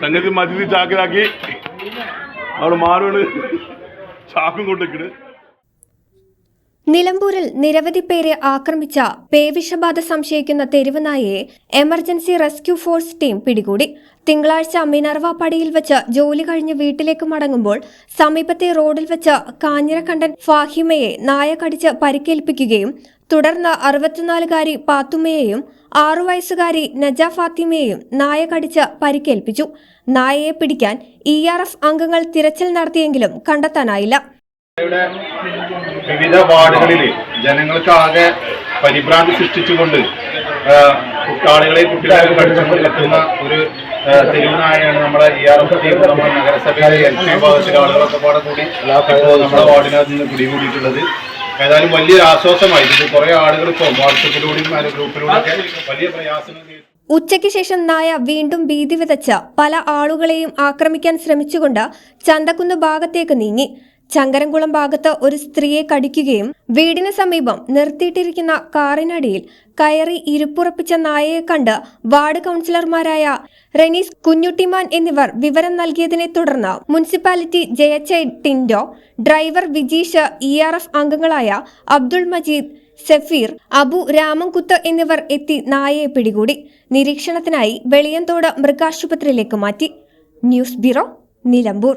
സംഗതി മതി ചാക്കിലാക്കി. അവിടെ മാറുവാണ് ചാക്കും കൊണ്ടിരിക്കുന്നത് നിലമ്പൂരിൽ നിരവധി പേരെ ആക്രമിച്ച പേവിഷബാധ സംശയിക്കുന്ന തെരുവനായെ എമർജൻസി റെസ്ക്യൂ ഫോഴ്സ് ടീം പിടികൂടി. തിങ്കളാഴ്ച മിനർവ പടിയിൽ വെച്ച് ജോലി കഴിഞ്ഞ് വീട്ടിലേക്ക് മടങ്ങുമ്പോൾ സമീപത്തെ റോഡിൽ വെച്ച് കാഞ്ഞിരക്കണ്ടൻ ഫാഹിമയെ നായ കടിച്ച് പരിക്കേൽപ്പിക്കുകയും തുടർന്ന് അറുപത്തിനാലുകാരി പാത്തുമ്മയെയും ആറു വയസ്സുകാരി നജ ഫാത്തിമയെയും നായ കടിച്ച് പരിക്കേൽപ്പിച്ചു. നായയെ പിടിക്കാൻ ഇ ആർ എഫ് അംഗങ്ങൾ തിരച്ചിൽ നടത്തിയെങ്കിലും കണ്ടെത്താനായില്ല. വിവിധ വാർഡുകളിൽ ജനങ്ങൾക്ക് ആകെ പരിഭ്രാന്തി സൃഷ്ടിച്ചുകൊണ്ട് ആ, കുട്ടികളെ പഠിച്ചുകൊണ്ട് എത്തുന്ന ഒരു തെരുവിനായാണ് നമ്മുടെ ഇ ആർ എഫ് ടീം നമ്മുടെ നഗരസഭയിലെ എൽ പി വിഭാഗത്തിലെ ആളുകളൊക്കെ പാടെ കൂടി ഇപ്പോൾ നമ്മുടെ വാർഡിനകത്ത് നിന്ന് പിടികൂടിയിട്ടുള്ളത്. ഏതായാലും വലിയ ആശ്വാസമായി ഇത് കുറെ ആളുകൾ ഇപ്പോൾ വാട്സപ്പിലൂടെയും ഗ്രൂപ്പിലൂടെയും വലിയ പ്രയാസങ്ങൾ. ഉച്ചയ്ക്ക് ശേഷം നായ വീണ്ടും ഭീതി വിതച്ച് പല ആളുകളെയും ആക്രമിക്കാൻ ശ്രമിച്ചുകൊണ്ട് ചന്തക്കുന്ന് ഭാഗത്തേക്ക് നീങ്ങി ചങ്കരംകുളം ഭാഗത്ത് ഒരു സ്ത്രീയെ കടിക്കുകയും വീടിന് സമീപം നിർത്തിയിട്ടിരിക്കുന്ന കാറിനടിയിൽ കയറി ഇരുപ്പുറപ്പിച്ച നായയെ കണ്ട് വാർഡ് കൗൺസിലർമാരായ റെനീസ് കുഞ്ഞുട്ടിമാൻ എന്നിവർ വിവരം നൽകിയതിനെ തുടർന്ന് മുനിസിപ്പാലിറ്റി ജയച്ചൈ ടിൻഡോ driver Vijeesh E R F അംഗങ്ങളായ അബ്ദുൾ മജീദ് സഫീർ അബു രാമൻകുത്ത് എന്നിവർ എത്തി നായയെ പിടികൂടി. നിരീക്ഷണത്തിനായി വെളിയന്തോട് മൃഗാശുപത്രിയിലേക്ക് മാറ്റി. News bureau Nilambur.